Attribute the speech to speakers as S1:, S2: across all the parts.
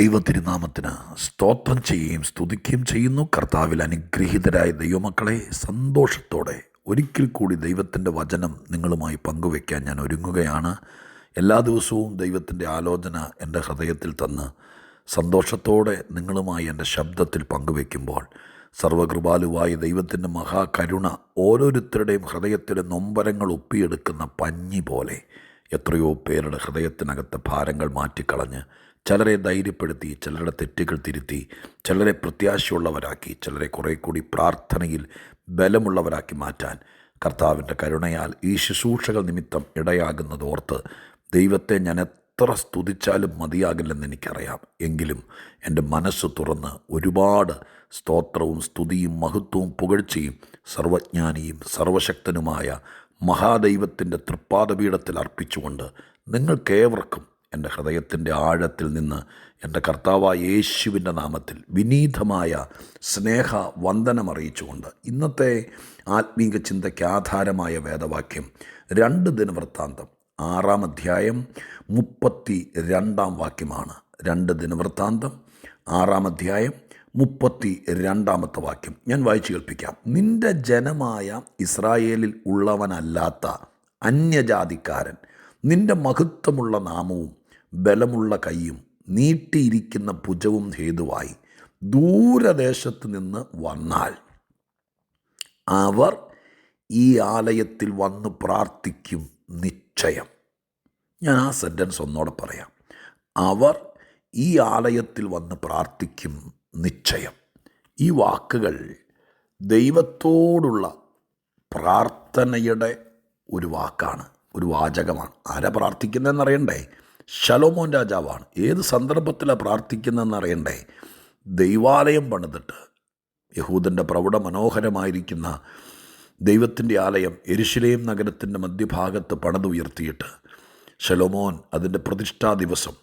S1: ദൈവ തിരുനാമത്തിന് സ്തോത്രം ചെയ്യുകയും സ്തുതിക്കുകയും ചെയ്യുന്നു. കർത്താവിൽ അനുഗ്രഹീതരായ ദൈവമക്കളെ സന്തോഷത്തോടെ ഒരിക്കൽ കൂടി ദൈവത്തിന്റെ വചനം നിങ്ങളുമായി പങ്കുവയ്ക്കാൻ ഞാൻ ഒരുങ്ങുകയാണ്. എല്ലാ ദിവസവും ദൈവത്തിന്റെ ആലോചന എന്റെ ഹൃദയത്തിൽ തന്ന് സന്തോഷത്തോടെ നിങ്ങളുമായി എന്റെ ശബ്ദത്തിൽ പങ്കുവയ്ക്കുമ്പോൾ സർവകൃപാലുവായ ദൈവത്തിന്റെ മഹാകരുണ ഓരോരുത്തരുടെയും ഹൃദയത്തിലെ നൊമ്പരങ്ങൾ ഒപ്പിയെടുക്കുന്ന പഞ്ഞി പോലെ എത്രയോ പേരുടെ ഹൃദയത്തിനകത്തെ ഭാരങ്ങൾ മാറ്റിക്കളഞ്ഞ് ചിലരെ ധൈര്യപ്പെടുത്തി ചിലരുടെ തെറ്റുകൾ തിരുത്തി ചിലരെ പ്രത്യാശയുള്ളവരാക്കി ചിലരെ കുറേ കൂടി പ്രാർത്ഥനയിൽ ബലമുള്ളവരാക്കി മാറ്റാൻ കർത്താവിന്റെ കരുണയാൽ ഈ ശുശ്രൂഷകൾ നിമിത്തം ഇടയാകുന്നതോർത്ത് ദൈവത്തെ ഞാൻ എത്ര സ്തുതിച്ചാലും മതിയാകില്ലെന്ന് എനിക്കറിയാം. എങ്കിലും എന്റെ മനസ്സ് തുറന്ന് ഒരുപാട് സ്തോത്രവും സ്തുതിയും മഹത്വവും പുകഴ്ചയും സർവജ്ഞാനിയും സർവശക്തനുമായ മഹാദൈവത്തിന്റെ തൃപ്പാദപീഠത്തിൽ അർപ്പിച്ചുകൊണ്ട് നിങ്ങൾക്കേവർക്കും എന്റെ ഹൃദയത്തിന്റെ ആഴത്തിൽ നിന്ന് എന്റെ കർത്താവായ യേശുവിന്റെ നാമത്തിൽ വിനീതമായ സ്നേഹ വന്ദനമറിയിച്ചുകൊണ്ട് ഇന്നത്തെ ആത്മീക ചിന്തയ്ക്ക് ആധാരമായ വേദവാക്യം രണ്ട് ദിനവൃത്താന്തം. ആറാം അധ്യായം മുപ്പത്തി രണ്ടാം വാക്യമാണ്. രണ്ട് ദിനവൃത്താന്തം. ആറാം അധ്യായം മുപ്പത്തി രണ്ടാമത്തെ വാക്യം. ഞാൻ വായിച്ചു കേൾപ്പിക്കാം. നിന്റെ ജനമായ ഇസ്രായേലിൽ ഉള്ളവനല്ലാത്ത അന്യജാതിക്കാരൻ നിന്റെ മഹത്വമുള്ള നാമവും ബലമുള്ള കൈയും നീട്ടിയിരിക്കുന്ന ഭുജവും ഹേതുവായി ദൂരദേശത്ത് നിന്ന് വന്നാൽ അവർ ഈ ആലയത്തിൽ വന്ന് പ്രാർത്ഥിക്കും നിശ്ചയം. ഞാൻ ആ സെന്റൻസ് ഒന്നോടെ പറയാം. അവർ ഈ ആലയത്തിൽ വന്ന് പ്രാർത്ഥിക്കും നിശ്ചയം. ഈ വാക്കുകൾ ദൈവത്തോടുള്ള പ്രാർത്ഥനയുടെ ഒരു വാക്കാണ് ഒരു വാചകമാണ്. ആരാ പ്രാർത്ഥിക്കുന്നതെന്നറിയണ്ടേ? ശലോമോൻ രാജാവാണ്. ഏത് സന്ദർഭത്തിലാണ് പ്രാർത്ഥിക്കുന്നതെന്നറിയണ്ടേ? ദൈവാലയം പണിതിട്ട് യഹൂദന്റെ പ്രൗഢ മനോഹരമായിരിക്കുന്ന ദൈവത്തിന്റെ ആലയം എരിശിലേം നഗരത്തിന്റെ മധ്യഭാഗത്ത് പണിതുയർത്തിയിട്ട് ശലോമോൻ അതിന്റെ പ്രതിഷ്ഠാ ദിവസം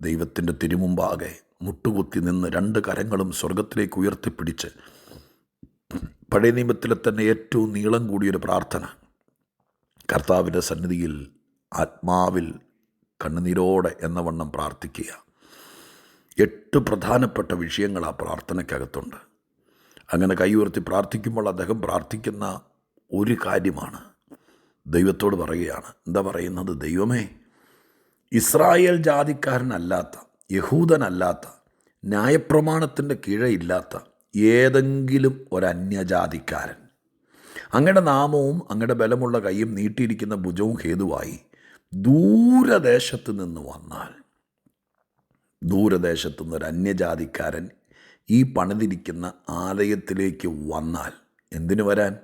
S1: ദൈവത്തിന്റെ തിരുമുമ്പാകെ മുട്ടുകുത്തി നിന്ന് രണ്ട് കരങ്ങളും സ്വർഗത്തിലേക്ക് ഉയർത്തിപ്പിടിച്ച് പഴയ നിയമത്തിലെ തന്നെ ഏറ്റവും നീളം കൂടിയൊരു പ്രാർത്ഥന. കർത്താവിന്റെ സന്നിധിയിൽ ആത്മാവിൽ കണ്ണുനീരോടെ എന്ന വണ്ണം പ്രാർത്ഥിക്കുക. എട്ട് പ്രധാനപ്പെട്ട വിഷയങ്ങൾ ആ പ്രാർത്ഥനയ്ക്കകത്തുണ്ട്. അങ്ങനെ കൈ ഉയർത്തി പ്രാർത്ഥിക്കുമ്പോൾ അദ്ദേഹം പ്രാർത്ഥിക്കുന്ന ഒരു കാര്യമാണ്. ദൈവത്തോട് പറയുകയാണ്. എന്താ പറയുന്നത്? ദൈവമേ ഇസ്രായേൽ ജാതിക്കാരനല്ലാത്ത യഹൂദനല്ലാത്ത ന്യായപ്രമാണത്തിന്റെ കീഴയില്ലാത്ത ഏതെങ്കിലും ഒരന്യജാതിക്കാരൻ. അങ്ങയുടെ നാമവും അങ്ങയുടെ ബലമുള്ള കൈയും നീട്ടിയിരിക്കുന്ന ഭുജവും ഹേതുവായി. ദൂരദേശത്ത് നിന്ന് വന്നാൽ ദൂരദേശത്തു നിന്നൊരു അന്യജാതിക്കാരൻ ഈ പണിതിരിക്കുന്ന ആലയത്തിലേക്ക് വന്നാൽ എന്തിനു വരാൻ?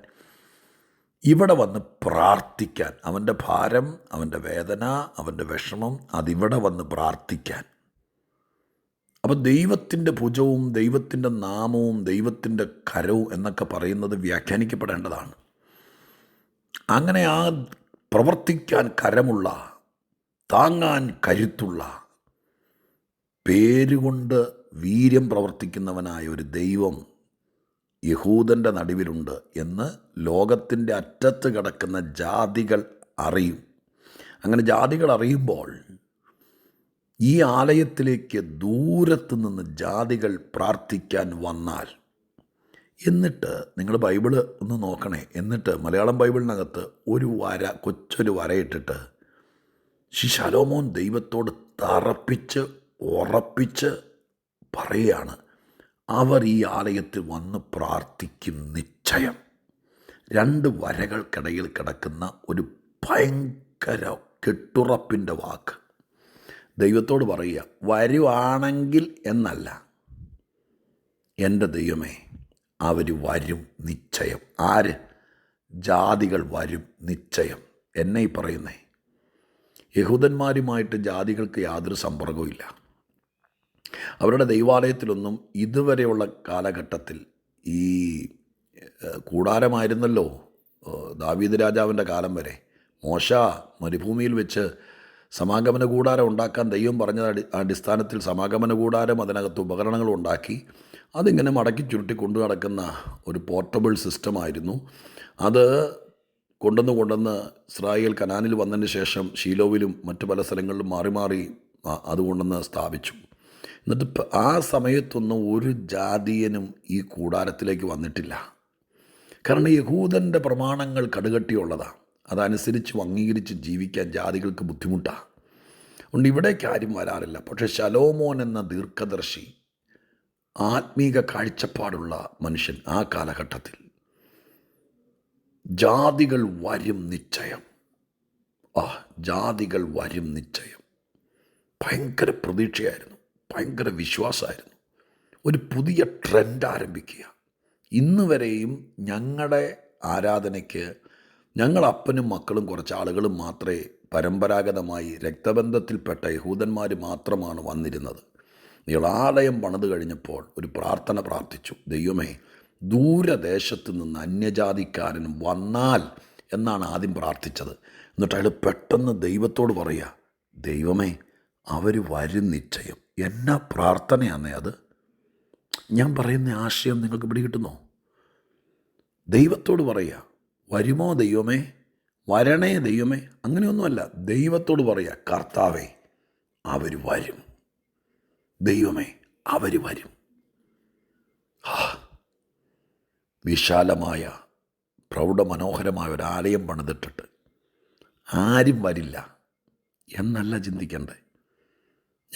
S1: ഇവിടെ വന്ന് പ്രാർത്ഥിക്കാൻ. അവന്റെ ഭാരം അവന്റെ വേദന അവന്റെ വിഷമം അതിവിടെ വന്ന് പ്രാർത്ഥിക്കാൻ. അപ്പം ദൈവത്തിന്റെ ഭുജവും ദൈവത്തിന്റെ നാമവും ദൈവത്തിന്റെ കരവും എന്നൊക്കെ പറയുന്നത് വ്യാഖ്യാനിക്കപ്പെടേണ്ടതാണ്. അങ്ങനെ ആ പ്രവർത്തിക്കാൻ കരമുള്ള താങ്ങാൻ കരുത്തുള്ള പേരുകൊണ്ട് വീര്യം പ്രവർത്തിക്കുന്നവനായ ഒരു ദൈവം യഹൂദന്റെ നടുവിലുണ്ട് എന്ന് ലോകത്തിന്റെ അറ്റത്ത് കിടക്കുന്ന ജാതികൾ അറിയും. അങ്ങനെ ജാതികൾ അറിയുമ്പോൾ ഈ ആലയത്തിലേക്ക് ദൂരത്തു നിന്ന് ജാതികൾ പ്രാർത്ഥിക്കാൻ വന്നാൽ എന്നിട്ട് നിങ്ങൾ ബൈബിൾ ഒന്ന് നോക്കണേ. എന്നിട്ട് മലയാളം ബൈബിളിനകത്ത് ഒരു വര കൊച്ചൊരു വരയിട്ടിട്ട് ശിശലോമോൻ ദൈവത്തോട് തറപ്പിച്ച് ഉറപ്പിച്ച് പറയുകയാണ് അവർ ഈ ആലയത്തിൽ വന്ന് പ്രാർത്ഥിക്കും നിശ്ചയം. രണ്ട് വരകൾക്കിടയിൽ കിടക്കുന്ന ഒരു ഭയങ്കര കെട്ടുറപ്പിന്റെ വാക്ക്. ദൈവത്തോട് പറയുക വരുവാണെങ്കിൽ എന്നല്ല എന്റെ ദൈവമേ അവർ വരും നിശ്ചയം. ആര്? ജാതികൾ വരും നിശ്ചയം. എന്നെ ഈ പറയുന്നേ. യഹൂദന്മാരുമായിട്ട് ജാതികൾക്ക് യാതൊരു സമ്പർക്കവും അവരുടെ ദൈവാലയത്തിലൊന്നും ഇതുവരെയുള്ള കാലഘട്ടത്തിൽ ഈ കൂടാരമായിരുന്നല്ലോ ദാവീദ് രാജാവിന്റെ കാലം വരെ. മോശ മരുഭൂമിയിൽ വെച്ച് സമാഗമന കൂടാരം ഉണ്ടാക്കാൻ ദൈവം പറഞ്ഞ അടിസ്ഥാനത്തിൽ സമാഗമന കൂടാരം അതിനകത്ത് ഉപകരണങ്ങൾ ഉണ്ടാക്കി. അതിങ്ങനെ മടക്കി ചുരുട്ടി കൊണ്ടു നടക്കുന്ന ഒരു പോർട്ടബിൾ സിസ്റ്റമായിരുന്നു അത് കൊണ്ടുവന്ന് കൊണ്ടുവന്ന് ഇസ്രായേൽ കനാനിൽ വന്നതിന് ശേഷം ഷീലോവിലും മറ്റു പല സ്ഥലങ്ങളിലും മാറി മാറി അത് കൊണ്ടുവന്ന് സ്ഥാപിച്ചു. എന്നിട്ട് ആ സമയത്തൊന്നും ഒരു ജാതീയനും ഈ കൂടാരത്തിലേക്ക് വന്നിട്ടില്ല. കാരണം യഹൂദന്റെ പ്രമാണങ്ങൾ കടുകട്ടിയുള്ളതാണ് അതനുസരിച്ച് അംഗീകരിച്ച് ജീവിക്കാൻ ജാതികൾക്ക് ബുദ്ധിമുട്ടാണ് അതുകൊണ്ട് ഇവിടേക്ക് ആരും വരാറില്ല. പക്ഷേ ശലോമോൻ എന്ന ദീർഘദർശി ആത്മീക കാഴ്ചപ്പാടുള്ള മനുഷ്യൻ ആ കാലഘട്ടത്തിൽ. ജാതികൾ വരും നിശ്ചയം. ആ ജാതികൾ വരും നിശ്ചയം. ഭയങ്കര പ്രതീക്ഷയായിരുന്നു. ഭയങ്കര വിശ്വാസമായിരുന്നു. ഒരു പുതിയ ട്രെൻഡ് ആരംഭിക്കുക. ഇന്ന് വരെയും ഞങ്ങളുടെ ആരാധനയ്ക്ക് ഞങ്ങൾ അപ്പനും മക്കളും കുറച്ച് ആളുകളും മാത്രമേ പരമ്പരാഗതമായി രക്തബന്ധത്തിൽപ്പെട്ട യഹൂദന്മാർ മാത്രമാണ് വന്നിരുന്നത്. നിങ്ങൾ ആലയം പണിത് കഴിഞ്ഞപ്പോൾ ഒരു പ്രാർത്ഥന പ്രാർത്ഥിച്ചു. ദൈവമേ ദൂരദേശത്ത് നിന്ന് അന്യജാതിക്കാരൻ വന്നാൽ എന്നാണ് ആദ്യം പ്രാർത്ഥിച്ചത്. എന്നിട്ട് അയാൾ പെട്ടെന്ന് ദൈവത്തോട് പറയുക ദൈവമേ അവർ വരും നിശ്ചയം. എന്നാ പ്രാർത്ഥനയാന്നേ അത്? ഞാൻ പറയുന്ന ആശയം നിങ്ങൾക്ക് പിടികിട്ടുന്നോ? ദൈവത്തോട് പറയുക വരുമോ ദൈവമേ? വരണേ ദൈവമേ? അങ്ങനെയൊന്നുമല്ല. ദൈവത്തോട് പറയുക കർത്താവേ അവർ വരും. ദൈവമേ അവർ വരും. വിശാലമായ പ്രൗഢമനോഹരമായ ഒരു ആലയം പണിതിട്ടിട്ട് ആരും വരില്ല എന്നല്ല ചിന്തിക്കണ്ടേ.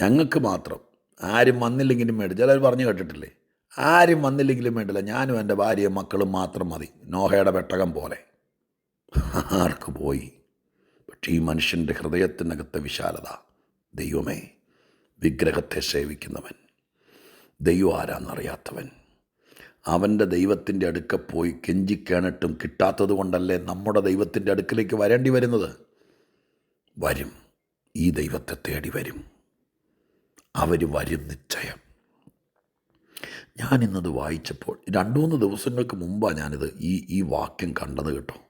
S1: ഞങ്ങൾക്ക് മാത്രം ആരും വന്നില്ലെങ്കിലും വേണ്ട ചിലർ പറഞ്ഞു കേട്ടിട്ടില്ലേ? ആരും വന്നില്ലെങ്കിലും വേണ്ടില്ല ഞാനും എന്റെ ഭാര്യയും മക്കളും മാത്രം മതി. നോഹയുടെ പെട്ടകം പോലെ. ആർക്ക് പോയി? പക്ഷേ ഈ മനുഷ്യന്റെ ഹൃദയത്തിനകത്തെ വിശാലത ദൈവമേ. വിഗ്രഹത്തെ സേവിക്കുന്നവൻ. ദൈവം ആരാന്നറിയാത്തവൻ. അവന്റെ ദൈവത്തിന്റെ അടുക്ക പോയി കെഞ്ചിക്കേണിട്ടും കിട്ടാത്തത് കൊണ്ടല്ലേ നമ്മുടെ ദൈവത്തിന്റെ അടുക്കിലേക്ക് വരേണ്ടി വരുന്നത്? വരും. ഈ ദൈവത്തെ തേടി വരും. അവർ വരും നിശ്ചയം. ഞാനിന്നത് വായിച്ചപ്പോൾ രണ്ടു മൂന്ന് ദിവസങ്ങൾക്ക് മുമ്പാണ് ഞാനിത് ഈ ഈ വാക്യം കണ്ടത് കേട്ടോ.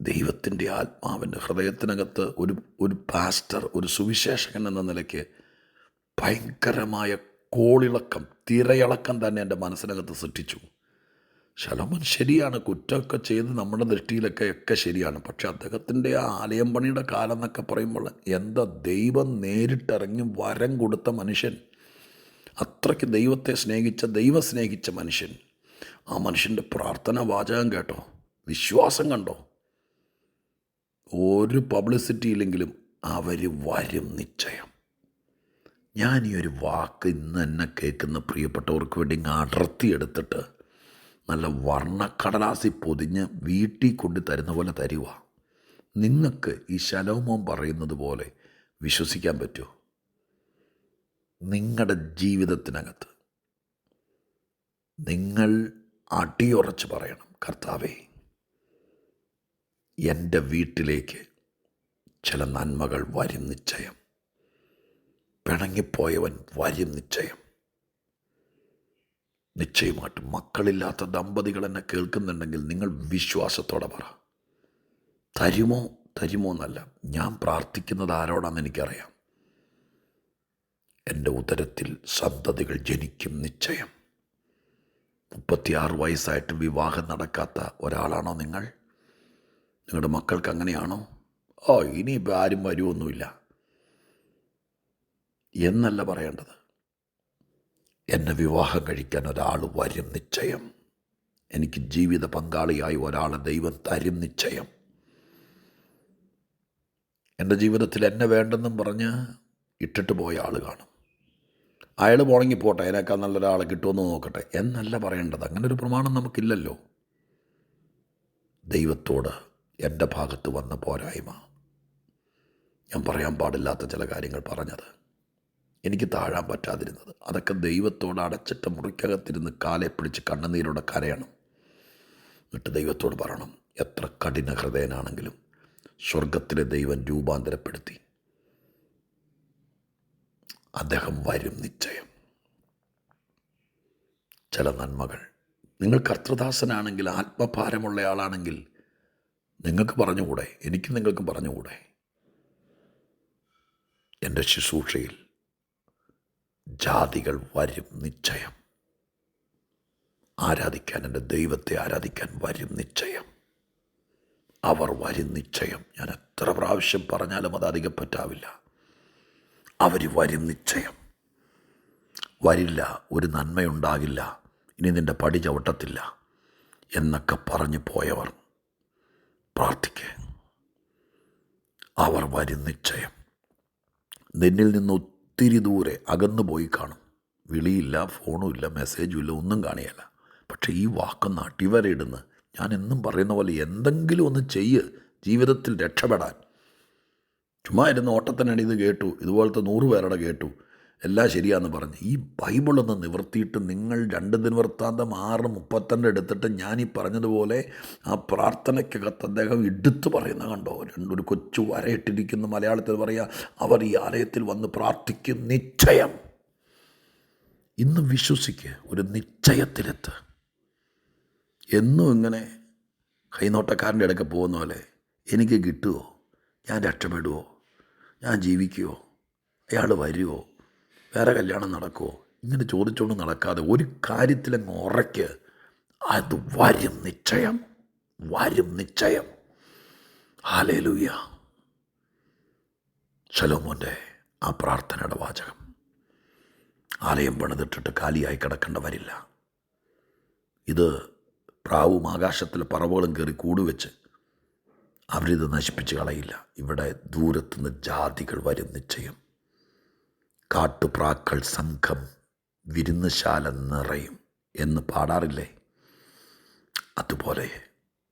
S1: ദൈവത്തിന്റെ ആത്മാവിന്റെ ഹൃദയത്തിനകത്ത് ഒരു ഒരു പാസ്റ്റർ ഒരു സുവിശേഷകൻ എന്ന നിലയ്ക്ക് ഭയങ്കരമായ കോളിളക്കം തിരയിളക്കം തന്നെ എന്റെ മനസ്സിനകത്ത് സൃഷ്ടിച്ചു. ശലോമൻ ശരിയാണ് കുറ്റമൊക്കെ ചെയ്ത് നമ്മുടെ ദൃഷ്ടിയിലൊക്കെ ഒക്കെ ശരിയാണ്. പക്ഷേ അദ്ദേഹത്തിന്റെ ആ ആലയം പണിയുടെ കാലം എന്നൊക്കെ പറയുമ്പോൾ എന്താ ദൈവം നേരിട്ടിറങ്ങി വരം കൊടുത്ത മനുഷ്യൻ? അത്രയ്ക്ക് ദൈവത്തെ സ്നേഹിച്ച ദൈവം സ്നേഹിച്ച മനുഷ്യൻ. ആ മനുഷ്യന്റെ പ്രാർത്ഥന വാചകം കേട്ടോ വിശ്വാസം കണ്ടോ? ഒരു പബ്ലിസിറ്റി ഇല്ലെങ്കിലും അവർ വരും നിശ്ചയം. ഞാൻ ഈ ഒരു വാക്ക് ഇന്ന് എന്നെ കേൾക്കുന്ന പ്രിയപ്പെട്ടവർക്ക് വേണ്ടി അടർത്തിയെടുത്തിട്ട് നല്ല വർണക്കടലാസി പൊതിഞ്ഞ് വീട്ടിൽ കൊണ്ട് തരുന്ന പോലെ തരുക നിങ്ങൾക്ക് ഈ ശലോമോൻ പറയുന്നത് പോലെ വിശ്വസിക്കാൻ പറ്റുമോ നിങ്ങളുടെ ജീവിതത്തിനകത്ത് നിങ്ങൾ അടിയുറച്ച് പറയണം കർത്താവേ. എന്റെ വീട്ടിലേക്ക് ചില നന്മകൾ വരും നിശ്ചയം. പിണങ്ങിപ്പോയവൻ വരും നിശ്ചയം. നിശ്ചയമായിട്ട് മക്കളില്ലാത്ത ദമ്പതികൾ എന്നെ കേൾക്കുന്നുണ്ടെങ്കിൽ നിങ്ങൾ വിശ്വാസത്തോടെ പറ. തരുമോ? തരുമോ എന്നല്ല. ഞാൻ പ്രാർത്ഥിക്കുന്നത് ആരോടാണെന്ന് എനിക്കറിയാം. എന്റെ ഉദരത്തിൽ സന്തതികൾ ജനിക്കും നിശ്ചയം. മുപ്പത്തിയാറ് വയസ്സായിട്ട് വിവാഹം നടക്കാത്ത ഒരാളാണോ നിങ്ങൾ? നിങ്ങളുടെ മക്കൾക്ക് അങ്ങനെയാണോ? ഓ ഇനിയിപ്പോൾ ആരും വരുമൊന്നുമില്ല എന്നല്ല പറയേണ്ടത്? എന്നെ വിവാഹം കഴിക്കാൻ ഒരാൾ വരും നിശ്ചയം. എനിക്ക് ജീവിത പങ്കാളിയായി ഒരാളെ ദൈവം തരും നിശ്ചയം. എന്റെ ജീവിതത്തിൽ എന്നെ വേണ്ടെന്നും പറഞ്ഞ് ഇട്ടിട്ട് പോയ ആൾ കാണും. അയാൾ പോണെങ്കിൽ പോട്ടെ അതിനേക്കാൾ നല്ലൊരാളെ കിട്ടുമെന്ന് നോക്കട്ടെ. എന്നല്ല പറയേണ്ടത്. അങ്ങനൊരു പ്രമാണം നമുക്കില്ലല്ലോ. ദൈവത്തോട് എന്റെ ഭാഗത്ത് വന്ന പോരായ്മ. ഞാൻ പറയാൻ പാടില്ലാത്ത ചില കാര്യങ്ങൾ പറഞ്ഞത്. എനിക്ക് താഴാൻ പറ്റാതിരുന്നത്. അതൊക്കെ ദൈവത്തോട് അടച്ചിട്ട മുറിക്കകത്തിരുന്ന് കാലെ പിടിച്ച് കണ്ണുനീരോടെ കരയണം. എന്നിട്ട് ദൈവത്തോട് പറയണം എത്ര കഠിന ഹൃദയനാണെങ്കിലും സ്വർഗത്തിലെ ദൈവം രൂപാന്തരപ്പെടുത്തി. അദ്ദേഹം വരും നിശ്ചയം. ചില നന്മകൾ. നിങ്ങൾ കർത്തൃദാസനാണെങ്കിൽ ആത്മഭാരമുള്ള ആളാണെങ്കിൽ നിങ്ങൾക്ക് പറഞ്ഞുകൂടെ? എനിക്കും നിങ്ങൾക്കും പറഞ്ഞുകൂടെ? എന്റെ ശുശ്രൂഷയിൽ ജാതികൾ വരും നിശ്ചയം. ആരാധിക്കാൻ എന്റെ ദൈവത്തെ ആരാധിക്കാൻ വരും നിശ്ചയം. അവർ വരും നിശ്ചയം. ഞാൻ എത്ര പ്രാവശ്യം പറഞ്ഞാലും അത് അധികം പറ്റാവില്ല അവർ വരും നിശ്ചയം. വരില്ല ഒരു നന്മയുണ്ടാകില്ല. ഇനി നിന്റെ പടി ചവിട്ടത്തില്ല എന്നൊക്കെ പറഞ്ഞു പോയവർ പ്രാർത്ഥിക്കുക അവർ വരും നിശ്ചയം. നിന്നിൽ നിന്ന് ഒത്തിരി ദൂരെ അകന്നു പോയി കാണും. വിളിയില്ല ഫോണും ഇല്ല മെസ്സേജും ഇല്ല ഒന്നും കാണിയല്ല. പക്ഷേ ഈ വാക്കൊന്ന് അടിവരയിടുന്ന് ഞാൻ എന്നും പറയുന്ന പോലെ എന്തെങ്കിലും ഒന്ന് ചെയ്യ് ജീവിതത്തിൽ രക്ഷപ്പെടാൻ. ചുമ്മാ ഇരുന്ന് ഓട്ടത്തിനടി ഇത് കേട്ടു ഇതുപോലത്തെ നൂറ് പേരുടെ കേട്ടു. എല്ലാം ശരിയാന്ന് പറഞ്ഞ്. ഈ ബൈബിളൊന്ന് നിവർത്തിയിട്ട് നിങ്ങൾ രണ്ട് ദിനവൃത്താന്തം ആറ് മുപ്പത്തിരണ്ട് എടുത്തിട്ട് ഞാൻ ഈ പറഞ്ഞതുപോലെ ആ പ്രാർത്ഥനയ്ക്കകത്ത് അദ്ദേഹം എടുത്തു പറയുന്ന കണ്ടോ? രണ്ടൊരു കൊച്ചു വരയിട്ടിരിക്കുന്ന മലയാളത്തിൽ പറയുക അവർ ഈ ആലയത്തിൽ വന്ന് പ്രാർത്ഥിക്കും നിശ്ചയം. ഇന്ന് വിശ്വസിക്കുക ഒരു നിശ്ചയത്തിലെത്ത്. എന്നും ഇങ്ങനെ കൈനോട്ടക്കാരന്റെ ഇടയ്ക്ക് പോകുന്ന പോലെ എനിക്ക് കിട്ടുമോ ഞാൻ രക്ഷപ്പെടുമോ ഞാൻ ജീവിക്കുമോ അയാൾ വരുമോ വേറെ കല്യാണം നടക്കുമോ ഇങ്ങനെ ചോദിച്ചുകൊണ്ട് നടക്കാതെ ഒരു കാര്യത്തിലങ്ങ് ഉറയ്ക്ക്. അത് വരും നിശ്ചയം. വരും നിശ്ചയം. ഹാലേലൂയ ശലോമോന്റെ ആ പ്രാർത്ഥനയുടെ വാചകം. ആലയം പണിതിട്ടിട്ട് കാലിയായി കിടക്കേണ്ട വരില്ല ഇത് പ്രാവും ആകാശത്തിലെ പറവുകളും കയറി കൂടുവെച്ച് അവരിത് നശിപ്പിച്ച് കളയില്ല. ഇവിടെ ദൂരത്തുനിന്ന് ജാതികൾ വരും നിശ്ചയം. കാട്ടുപ്രാക്കൾ സംഘം വിരുന്നുശാല നിറയും എന്ന് പാടാറില്ലേ? അതുപോലെ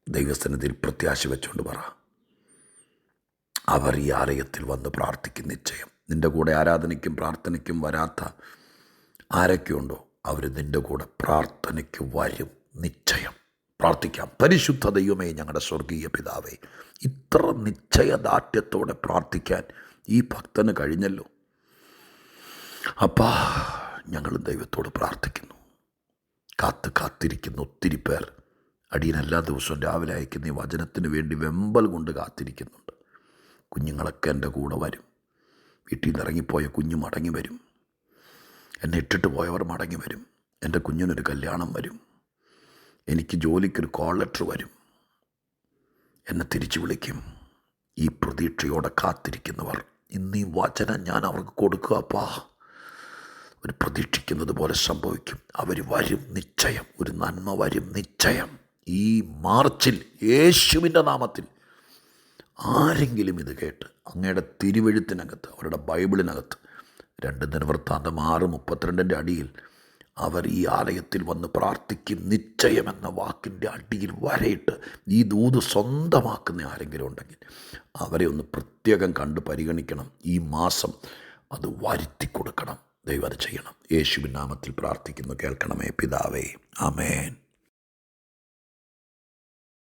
S1: ദൈവസന്നിധിയിൽ പ്രത്യാശ വെച്ചുകൊണ്ട് പറ. അവർ ഈ ആലയത്തിൽ വന്ന് പ്രാർത്ഥിക്കും നിശ്ചയം. നിന്റെ കൂടെ ആരാധനയ്ക്കും പ്രാർത്ഥനയ്ക്കും വരാത്ത ആരൊക്കെയുണ്ടോ അവർ നിന്റെ കൂടെ പ്രാർത്ഥനയ്ക്ക് വരും നിശ്ചയം. പ്രാർത്ഥിക്കാം. പരിശുദ്ധ ദൈവമേ ഞങ്ങളുടെ സ്വർഗീയ പിതാവേ ഇത്ര നിശ്ചയദാർഢ്യത്തോടെ പ്രാർത്ഥിക്കാൻ ഈ ഭക്തന് കഴിഞ്ഞല്ലോ. അപ്പാ ഞങ്ങൾ ദൈവത്തോട് പ്രാർത്ഥിക്കുന്നു. കാത്ത് കാത്തിരിക്കുന്ന ഒത്തിരി പേർ. അടിയൻ എല്ലാ ദിവസവും രാവിലെ അയക്കുന്ന ഈ വചനത്തിന് വേണ്ടി വെമ്പൽ കൊണ്ട് കാത്തിരിക്കുന്നുണ്ട്. കുഞ്ഞുങ്ങളൊക്കെ എന്റെ കൂടെ വരും. വീട്ടിൽ നിന്ന് ഇറങ്ങിപ്പോയ കുഞ്ഞു മടങ്ങി വരും. എന്നെ ഇട്ടിട്ട് പോയവർ മടങ്ങി വരും. എന്റെ കുഞ്ഞിനൊരു കല്യാണം വരും. എനിക്ക് ജോലിക്കൊരു കോൾ ലെറ്റർ വരും. എന്നെ തിരിച്ചു വിളിക്കും. ഈ പ്രതീക്ഷയോടെ കാത്തിരിക്കുന്നവർ. ഇന്ന് ഈ വചനം ഞാൻ അവർക്ക് കൊടുക്കുക അപ്പാ. ഒരു പ്രതീക്ഷിക്കുന്നത് പോലെ സംഭവിക്കും. അവർ വരും നിശ്ചയം. ഒരു നന്മ വരും നിശ്ചയം. ഈ മാർച്ചിൽ യേശുവിന്റെ നാമത്തിൽ ആരെങ്കിലും ഇത് കേട്ട് അങ്ങയുടെ തിരുവെഴുത്തിനകത്ത് അവരുടെ ബൈബിളിനകത്ത് രണ്ട് നിർവൃത്താന്തം ആറ് മുപ്പത്തിരണ്ടിന്റെ അടിയിൽ അവർ ഈ ആലയത്തിൽ വന്ന് പ്രാർത്ഥിക്കും നിശ്ചയം എന്ന വാക്കിന്റെ അടിയിൽ വരയിട്ട് ഈ ദൂത് സ്വന്തമാക്കുന്ന ആരെങ്കിലും ഉണ്ടെങ്കിൽ അവരെ ഒന്ന് പ്രത്യേകം കണ്ട് പരിഗണിക്കണം. ഈ മാസം അത് വരുത്തി കൊടുക്കണം. ദൈവം അത് ചെയ്യണം. യേശുവിൻ നാമത്തിൽ പ്രാർത്ഥിക്കുന്നു. കേൾക്കണമേ പിതാവേ. ആമേൻ.